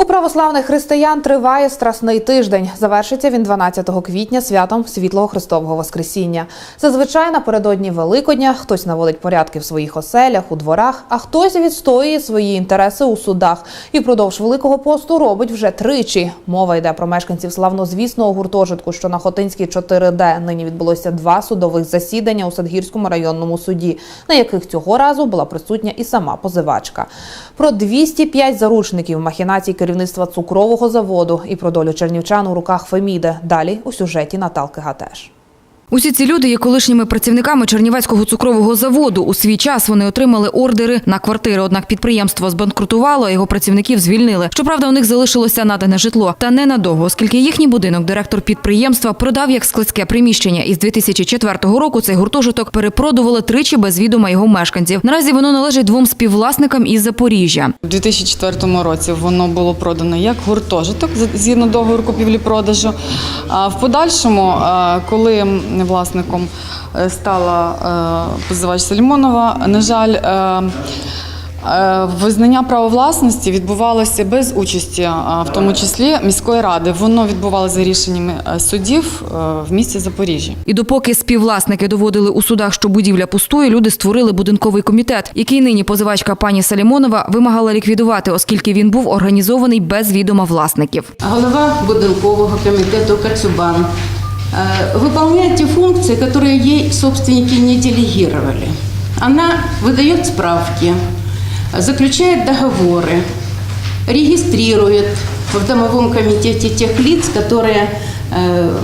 У православних християн триває страсний тиждень. Завершиться він 12 квітня святом Світлого Христового Воскресіння. Зазвичай напередодні Великодня хтось наводить порядки в своїх оселях, у дворах, а хтось відстоює свої інтереси у судах. І впродовж Великого посту робить вже тричі. Мова йде про мешканців славнозвісного гуртожитку, що на Хотинській 4Д нині відбулося два судових засідання у Садгірському районному суді, на яких цього разу була присутня і сама позивачка. Про 205 заручників махінацій керівництва цукрового заводу і про долю чернівчан у руках Феміди. Далі у сюжеті Наталки Гатеш. Усі ці люди є колишніми працівниками Чернівецького цукрового заводу. У свій час вони отримали ордери на квартири. Однак підприємство збанкрутувало, його працівників звільнили. Щоправда, у них залишилося надане житло. Та ненадовго, оскільки їхній будинок директор підприємства продав як складське приміщення. І з 2004 року цей гуртожиток перепродували тричі без відома його мешканців. Наразі воно належить двом співвласникам із Запоріжжя. У 2004 році воно було продано як гуртожиток згідно договору купівлі-продажу. А в подальшому, коли власником е, стала е, позивач Сальмонова, на жаль, е, Визнання права власності відбувалося без участі, в тому числі міської ради. Воно відбувалося за рішеннями судів в місті Запоріжжя. І допоки співвласники доводили у судах, що будівля пустує, люди створили будинковий комітет, який нині позивачка пані Салімонова вимагала ліквідувати, оскільки він був організований без відома власників. голова будинкового комитета Кацубан э, выполняет те функции, которые ей собственники не делегировали. Она выдает справки, заключает договоры, регистрирует в домовом комитете тех лиц, которые э,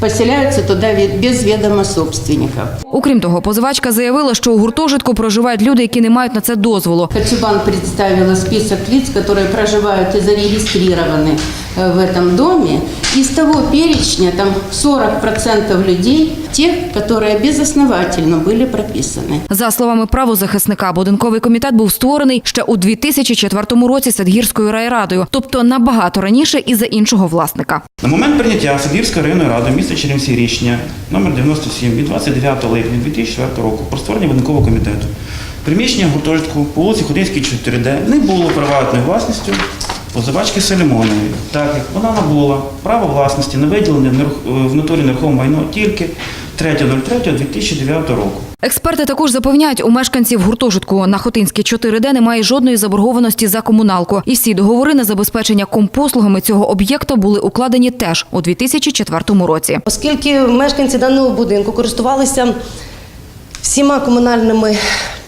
поселяются туда ве- без ведома собственников. Окрім того, позивачка заявила, що у гуртожитку проживають люди, які не мають на це дозволу. Кацюбан представила список лиц, которые проживают и зарегистрированы э, в этом доме. Из того перечня там 40% людей, тех, которые безосновательно были прописаны. За словами правозахисника, будинковий комітет був створений ще у 2004 році Садгірською райрадою, тобто набагато раніше і за іншого власника. На момент прийняття Садгірської районної ради міста Чернівці рішення номер 97 від 29 липня 2004 року про створення будинкового комітету. Приміщення гуртожитку по вулиці Ходинській 4Д не було приватною власністю позивачки Солімонової, так як вона набула право власності на виділене нерух- в натурі нерухоме майно тільки 3.03.2009 року. Експерти також запевняють, у мешканців гуртожитку на Хотинській 4Д немає жодної заборгованості за комуналку. І всі договори на забезпечення компослугами цього об'єкту були укладені теж у 2004 році. Оскільки мешканці даного будинку користувалися всіма комунальними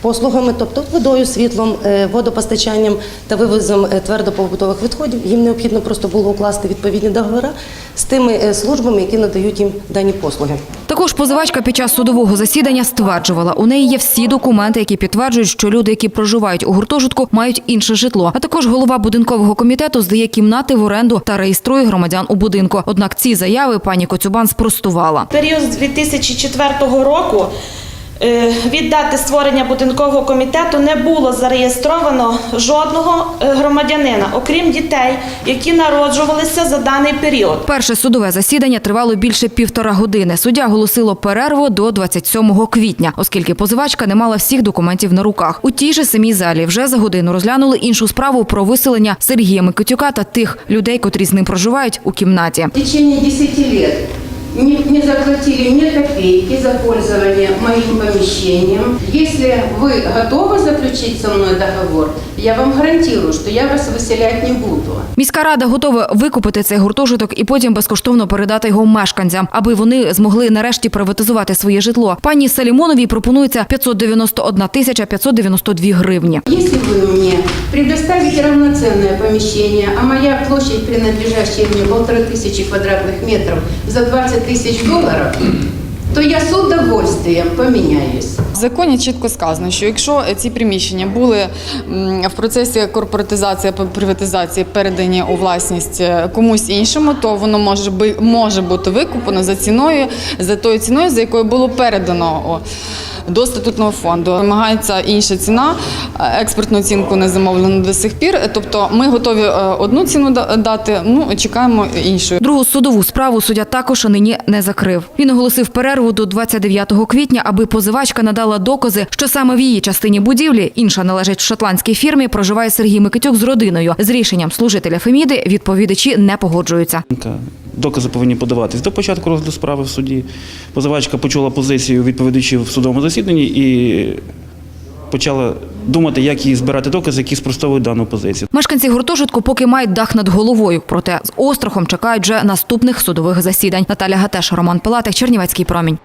послугами, тобто водою, світлом, е, водопостачанням та вивозом е, твердопобутових відходів, їм необхідно просто було укласти відповідні договори з тими е, службами, які надають їм дані послуги. Також позивачка під час судового засідання стверджувала, у неї є всі документи, які підтверджують, що люди, які проживають у гуртожитку, мають інше житло. А також голова будинкового комітету здає кімнати в оренду та реєструє громадян у будинку. Однак ці заяви пані Коцюбан спростувала. період з 2004 року від дати створення будинкового комітету не було зареєстровано жодного е, громадянина, окрім дітей, які народжувалися за даний період. Перше судове засідання тривало більше півтора години. Суддя оголосило перерву до 27 квітня, оскільки позивачка не мала всіх документів на руках. У тій же самій залі вже за годину розглянули іншу справу про виселення Сергія Микитюка та тих людей, котрі з ним проживають у кімнаті. В течение 10 лет не, не заплатили ни копейки за пользование моим помещением. Если вы готовы заключить со мной договор, я вам гарантирую, что я вас выселять не буду. Міська рада готова викупити цей гуртожиток і потім безкоштовно передати його мешканцям, аби вони змогли нарешті приватизувати своє житло. Пані Салімоновій пропонується 591 тисяча 592 гривні. Если вы мне предоставите равноценное помещение, а моя площадь, принадлежащая мне полторы тысячи квадратных метров, за 20 тысяч долларов, то я с удовольствием поменяюсь. В законі чітко сказано, що якщо ці приміщення були в процесі корпоратизації або приватизації передані у власність е, комусь іншому, то воно може би може бути викуплено за ціною, за тою ціною, за якою було передано. До статутного фонду. Вимагається інша ціна, е, експертну оцінку не замовлено до сих пір. Тобто ми готові е, одну ціну дати, ну чекаємо іншої. Другу судову справу суддя також нині не закрив. Він оголосив перерву до 29 квітня, аби позивачка надала докази, що саме в її частині будівлі, інша належить шотландській фірмі, проживає Сергій Микитюк з родиною. З рішенням служителя Феміди відповідачі не погоджуються. Докази повинні подаватись до початку розгляду справи в суді. Позивачка почула позицію відповідачів в судовому засіданні і почала думати, як її збирати докази, які спростовують дану позицію. Мешканці гуртожитку поки мають дах над головою, проте з острахом чекають вже наступних судових засідань. Наталя Гатеш, Роман Пилатик, Чернівецький промінь.